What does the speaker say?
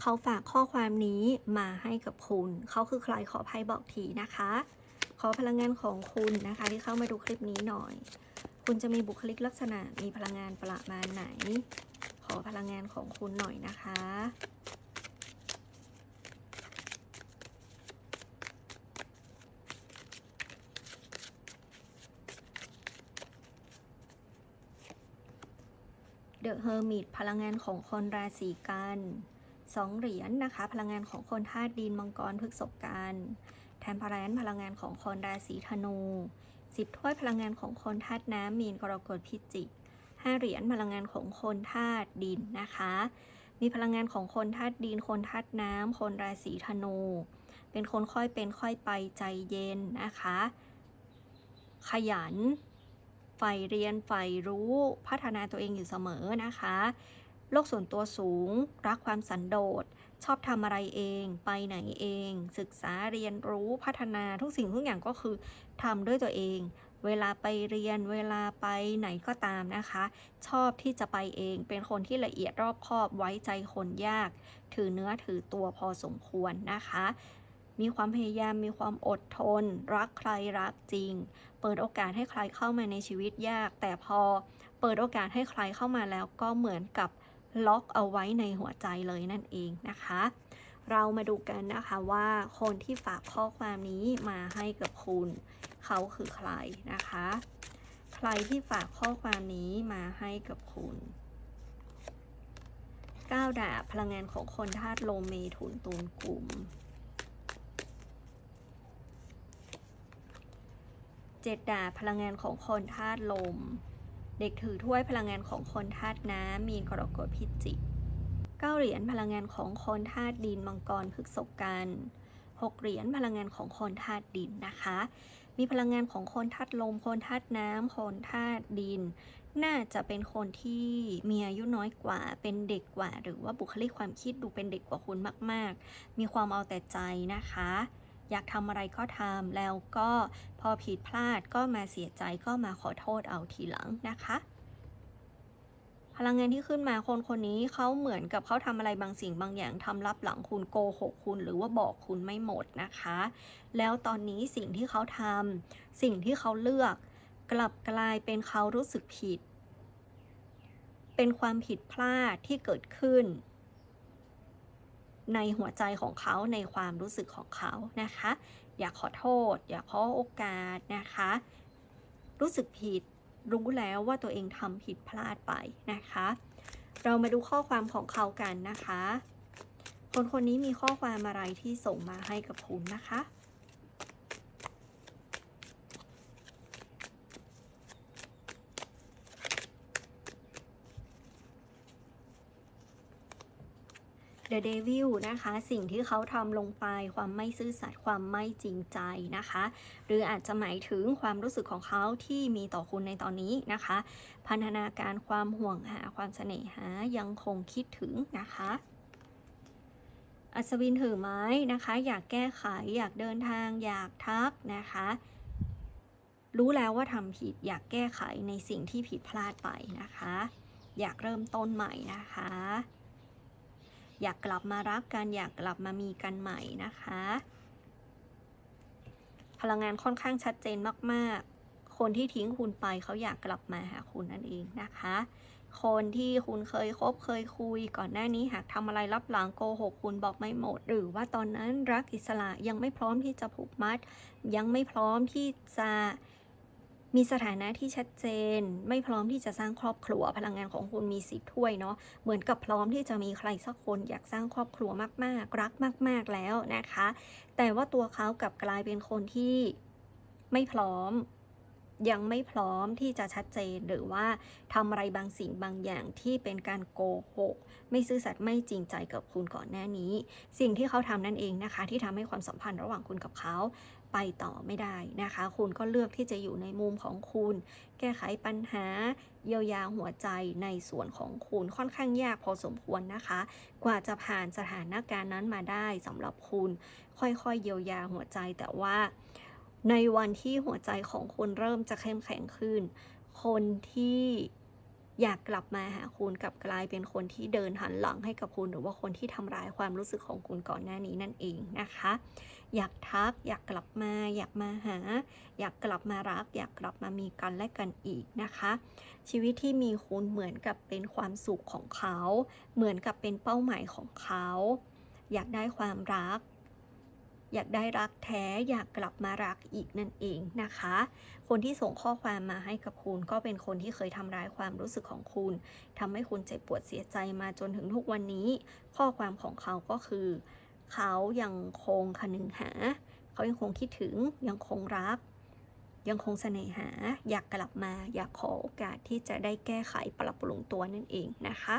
เขาฝากข้อความนี้มาให้กับคุณ เขาคือใครขออภัยบอกทีนะคะ ขอพลังงานของคุณนะคะ ที่เข้ามาดูคลิปนี้หน่อย คุณจะมีบุคลิกลักษณะมีพลังงานประมาณไหน ขอพลังงานของคุณหน่อยนะคะเดอะเฮอร์มิตพลังงานของคนราศีกัน สองเหรียญนะคะ พลังงานของคนธาตุดินมังกรพฤกษภกันแทนพลังพลังงานของคนราศีธนูสิบถ้วยพลังงานของคนธาตุน้ำมีนกรกฎพิจิกห้าเหรียญพลังงานของคนธาตุดินนะคะ มีพลังงานของคนธาตุดิน คนธาตุน้ำคนราศีธนู เป็นคนค่อยเป็นค่อยไปใจเย็นนะคะ ขยันใฝ่เรียนใฝ่รู้พัฒนาตัวเองอยู่เสมอนะคะ โลกส่วนตัวสูง รักความสันโดษ ชอบทำอะไรเอง ไปไหนเอง ศึกษาเรียนรู้พัฒนาทุกสิ่งทุกอย่างก็คือทำด้วยตัวเอง เวลาไปเรียน เวลาไปไหนก็ตามนะคะ ชอบที่จะไปเอง เป็นคนที่ละเอียดรอบคอบไว้ใจคนยาก ถือเนื้อถือตัวพอสมควรนะคะมีความพยายามมีความอดทน รักใครรักจริง เปิดโอกาสให้ใครเข้ามาในชีวิตยาก แต่พอเปิดโอกาสให้ใครเข้ามาแล้วก็เหมือนกับ ล็อกเอาไว้ในหัวใจเลยนั่นเองนะคะ เรามาดูกันนะคะว่าคนที่ฝากข้อความนี้มาให้กับคุณ เขาคือใครนะคะ ใครที่ฝากข้อความนี้มาให้กับคุณก้าวดาบพลังงานของคนธาตุโลเมถุนตุลกลุ่มเจ็ดดาบพลังงานของคนธาตุลม เด็กถือถ้วยพลังงานของคนธาตุน้ำมีนกรกฎพิจิกเก้าเหรียญพลังงานของคนธาตุดินมังกรพฤกษกันหกเหรียญพลังงานของคนธาตุดินนะคะ มีพลังงานของคนธาตุลม คนธาตุน้ำคนธาตุดิน น่าจะเป็นคนที่มีอายุน้อยกว่า เป็นเด็กกว่า หรือว่าบุคลิกความคิดดูเป็นเด็กกว่าคุณมาก ๆ มีความเอาแต่ใจนะคะ อยากทำอะไรก็ทำแล้วก็พอผิดพลาดก็มาเสียใจก็มาขอโทษเอาทีหลังนะคะ พลังงานที่ขึ้นมาคนคนนี้เขาเหมือนกับเขาทำอะไรบางสิ่งบางอย่างทำลับหลังคุณโกหกคุณ หรือว่าบอกคุณไม่หมดนะคะ แล้วตอนนี้สิ่งที่เขาทำสิ่งที่เขาเลือก กลับกลายเป็นเขารู้สึกผิด เป็นความผิดพลาดที่เกิดขึ้น ในหัวใจของเขาในความรู้สึกของเขานะคะ อยากขอโทษ อยากขอโอกาสนะคะ รู้สึกผิดรู้แล้วว่าตัวเองทำผิดพลาดไปนะคะ เรามาดูข้อความของเขากันนะคะ คนคนนี้มีข้อความอะไรที่ส่งมาให้กับคุณนะคะ The Devil นะคะ สิ่งที่เขาทำลงไปความไม่ซื่อสัตย์ความไม่จริงใจนะคะ หรืออาจจะหมายถึงความรู้สึกของเขาที่มีต่อคุณในตอนนี้นะคะ พันธนาการความห่วงหาความเสน่หายังคงคิดถึงนะคะอัศวินถือไม้นะคะ อยากแก้ไขอยากเดินทาง อยากทักนะคะ รู้แล้วว่าทำผิดอยากแก้ไขในสิ่งที่ผิดพลาดไปนะคะ อยากเริ่มต้นใหม่นะคะ อยากกลับมารักกันอยากกลับมามีกันใหม่นะคะ พลังงานค่อนข้างชัดเจนมากๆ คนที่ทิ้งคุณไปเขาอยากกลับมาหาคุณนั่นเองนะคะ คนที่คุณเคยคบเคยคุยก่อนหน้านี้หากทำอะไรรับหลังโกหกคุณบอกไม่หมด หรือว่าตอนนั้นรักอิสระยังไม่พร้อมที่จะผูกมัด ยังไม่พร้อมที่จะ มีสถานะที่ชัดเจน ไม่พร้อมที่จะสร้างครอบครัว พลังงานของคุณมีสิบถ้วยเนาะเหมือนกับพร้อมที่จะมีใครสักคนอยากสร้างครอบครัวมากๆ รักมาก ๆแล้วนะคะ แต่ว่าตัวเขากลับกลายเป็นคนที่ไม่พร้อม ยังไม่พร้อมที่จะชัดเจนหรือว่าทำอะไรบางสิ่งบางอย่างที่เป็นการโกหกไม่ซื่อสัตย์ไม่จริงใจกับคุณก่อนหน้านี้ สิ่งที่เขาทำนั่นเองนะคะ ที่ทำให้ความสัมพันธ์ระหว่างคุณกับเขาไปต่อไม่ได้นะคะ คุณก็เลือกที่จะอยู่ในมุมของคุณ แก้ไขปัญหา เยียวยาหัวใจในส่วนของคุณค่อนข้างยากพอสมควรนะคะ กว่าจะผ่านสถานการณ์นั้นมาได้สำหรับคุณ ค่อยๆ เยียวยาหัวใจแต่ว่า ในวันที่หัวใจของคุณเริ่มจะเข้มแข็งขึ้น คนที่อยากกลับมาหาคุณกลับกลายเป็นคนที่เดินหันหลังให้กับคุณ หรือว่าคนที่ทำร้ายความรู้สึกของคุณก่อนหน้านี้นั่นเองนะคะ อยากทัก อยากกลับมา อยากมาหา อยากกลับมารัก อยากกลับมามีกันและกันอีกนะคะ ชีวิตที่มีคุณเหมือนกับเป็นความสุขของเขา เหมือนกับเป็นเป้าหมายของเขา อยากได้ความรัก อยากได้รักแท้อยากกลับมารักอีกนั่นเองนะคะ คนที่ส่งข้อความมาให้กับคุณ ก็เป็นคนที่เคยทำร้ายความรู้สึกของคุณทำให้คุณเจ็บปวดเสียใจมาจนถึงทุกวันนี้ ข้อความของเขาก็คือ เขายังคงคนึงหา เขายังคงคิดถึงยังคงรัก ยังคงเสน่หา อยากกลับมา อยากขอโอกาสที่จะได้แก้ไขปรับปรุงตัวนั่นเองนะคะ